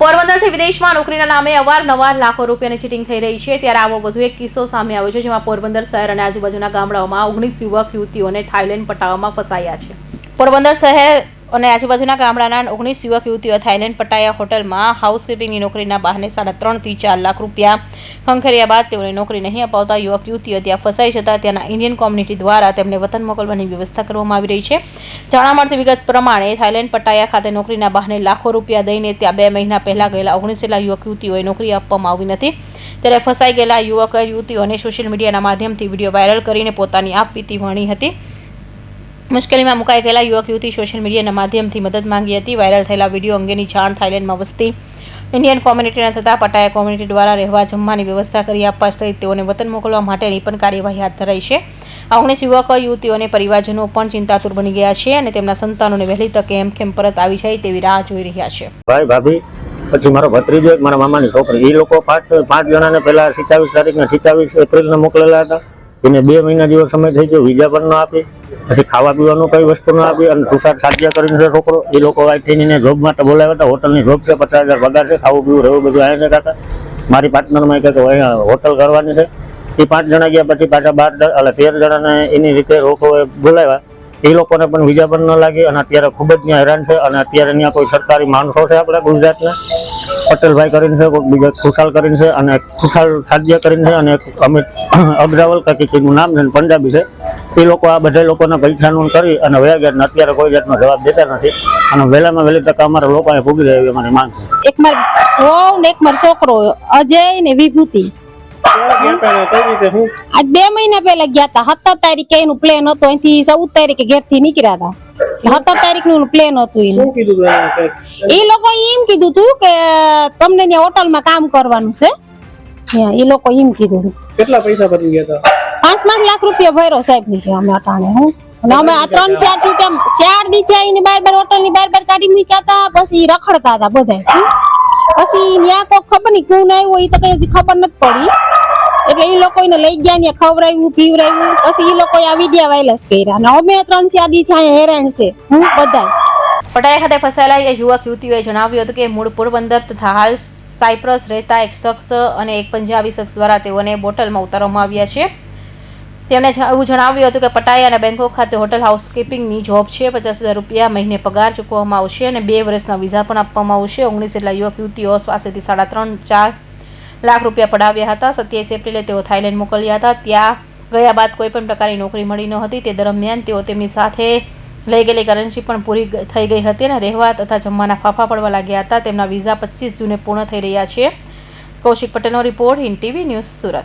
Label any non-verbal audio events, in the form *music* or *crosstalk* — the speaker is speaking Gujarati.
પોરબંદરથી વિદેશમાં નોકરીના નામે અવારનવાર લાખો રૂપિયાની ચીટિંગ થઈ રહી છે. ત્યારે આવો વધુ એક કિસ્સો સામે આવ્યો છે, જેમાં પોરબંદર શહેર અને આજુબાજુના ગામડાઓમાં ઓગણીસ યુવક યુવતીઓને થાઇલેન્ડ પટાવામાં ફસાયા છે. પોરબંદર શહેર અને આજુબાજુના ગામડાના ઓગણીસ યુવક યુવતીઓ થાઇલેન્ડ પટાયા હોટલમાં હાઉસકીપિંગની નોકરીના બહાને સાડા ત્રણથી ચાર લાખ રૂપિયા ખંખેર્યા બાદ તેઓને નોકરી નહીં અપાવતા યુવક યુવતીઓ ત્યાં ફસાઈ જતા ત્યાંના ઇન્ડિયન કોમ્યુનિટી દ્વારા તેમને વતન મોકલવાની વ્યવસ્થા કરવામાં આવી રહી છે. જાણવા મળતી વિગત પ્રમાણે થાઇલેન્ડ પટાયા ખાતે નોકરીના બહાને લાખો રૂપિયા દઈને ત્યાં બે મહિના પહેલાં ગયેલા ઓગણીસ જેટલા યુવક યુવતીઓએ નોકરી આપવામાં આવી નથી. ત્યારે ફસાઈ ગયેલા યુવક યુવતીઓને સોશિયલ મીડિયાના માધ્યમથી વીડિયો વાયરલ કરીને પોતાની આપવીતી વણી હતી. મુશ્કેલીમાં મુકાઈ ગયેલા યુવક યુવતી સોશિયલ મીડિયાના માધ્યમથી મદદ માંગી હતી. વાયરલ થયેલા વીડિયો અંગેની જાણ થાઇલેન્ડમાં વસતી ઇન્ડિયન કોમ્યુનિટીના થતાં પટાયા કોમ્યુનિટી દ્વારા રહેવા જમવાની વ્યવસ્થા કરી આપવા સહિત તેઓને વતન મોકલવા માટેની પણ કાર્યવાહી હાથ ધરાઈ છે. આ ઓગણીસ યુવક, યુવતીઓને પરિવારજનો પણ ચિંતાતુર બની ગયા છે અને તેમના સંતાનોને વહેલી તકે એમ કેમ પરત આવી જાય તેવી રાહ જોઈ રહ્યા છે. ભાઈ, ભાભી, પછી મારો ભત્રીજો મારા મામાની છોકરી. એ લોકો પાંચ પાંચ જણાને પહેલા સિત્તાવીસ તારીખના સિત્તાવીસ એપ્રિલને મોકલેલા હતા. એને બે મહિના જેવો સમય થઈ ગયો, વિઝા પણ ન આપી. પછી ખાવા પીવાનું કઈ વસ્તુ ન આપી અને તુષાર સાજ્યા કરીને છોકરો, એ લોકો અહીંથી જોબ માટે બોલાવ્યા હતા. હોટલની જોબ છે, પચાસ હજાર પગાર છે, ખાવું, પીવું, રહેવું બધું અહીંયા કાતા મારી પાર્ટનરમાં કહે કે અહીંયા હોટલ કરવાની છે. એ પાંચ જણા ગયા પછી પાછા બાર એટલે તેર જણાને એની રીતે લોકોએ બોલાવ્યા. એ લોકોને પણ વિઝા પણ ન લાગી અને અત્યારે ખૂબ જ ત્યાં હેરાન છે અને અત્યારે ત્યાં કોઈ સરકારી માણસો છે આપણા ગુજરાતના. પટેલભાઈ કરીને છે કોઈક બીજા ખુશાલ કરીને છે અને ખુશાલ સાધ્ય કરીને છે અને અમિત *coughs* અગ્રાવલ કાકીનું નામ છે પંજાબી છે. એ લોકો આ બધા લોકોના પૈસાનું કરી અને વયા ગયા અત્યારે કોઈ જાતનો જવાબ દેતા નથી. અને વહેલામાં વહેલી તક અમારા લોકોને ભૂગી રહે એવી અમારી માંગ છે. એક માર વહુ ને એક માર છોકરો અજય ને વિભૂતિ. આજ બે મહિના પહેલા ગયા હતા સત્તર તારીખે એનું પ્લેન હતો અહીંથી ચૌદ તારીખે ઘેરથી નીકળ્યા હતા સત્તર તારીખનું પ્લેન હતું એનું. એ લોકો એમ કીધું તું કે તમને ત્યાં હોટલમાં કામ કરવાનું છે. એ લોકો એમ કીધું હતું. કેટલા પૈસા ભરી ગયા હતા? પાંચ પાંચ લાખ રૂપિયા ભર્યો સાહેબની અમે અટાણે હું. અને અમે આ ત્રણ ચારથી તેમ ચાર દી થયા એની બાર બાર હોટલની બાર બાર કાઢી મૂક્યા હતા પછી રખડતા હતા બધા પછી ત્યાં કોઈ ખબર નહીં કોણ આવ્યો એ તો કઈ હજી ખબર નથી પડી. એટલે એ લોકોને લઈ ગયા ને ખવરાવ્યું પીવડાવ્યું. પછી એ લોકો આ વિડિયા વાયરસ કર્યા અને અમે ત્રણ ચાર દી હેરાન છે, હું બધા પટાયા ખાતે ફસાયેલા એ યુવક યુવતીઓએ જણાવ્યું હતું કે મૂળ પોરબંદર તથા હાલ સાયપ્રસ રહેતા એક શખ્સ અને એક પંજાબી શખ્સ દ્વારા તેઓને બોટલમાં ઉતારવામાં આવ્યા છે. તેમણે એવું જણાવ્યું હતું કે પટાયા અને બેંકોક ખાતે હોટલ હાઉસકીપિંગની જોબ છે, પચાસ હજાર રૂપિયા મહિને પગાર ચૂકવવામાં આવશે અને બે વર્ષના વિઝા પણ આપવામાં આવશે. ઓગણીસ જેટલા યુવક યુવતીઓ પાસેથી સાડા ત્રણ ચાર લાખ રૂપિયા પડાવ્યા હતા. સત્યાવીસ એપ્રિલે તેઓ થાઇલેન્ડ મોકલ્યા હતા. ત્યાં ગયા બાદ કોઈ પણ પ્રકારની નોકરી મળી ન હતી. તે દરમિયાન તેઓ તેમની સાથે લઈ ગયેલી કરન્સી પણ પૂરી થઈ ગઈ હતી અને રહેવા તથા જમવાના ફાફા પડવા લાગ્યા હતા. તેમના વિઝા પચીસ જૂને પૂર્ણ થઈ રહ્યા છે. કૌશિક પટેલનો report Hind TV news Surat.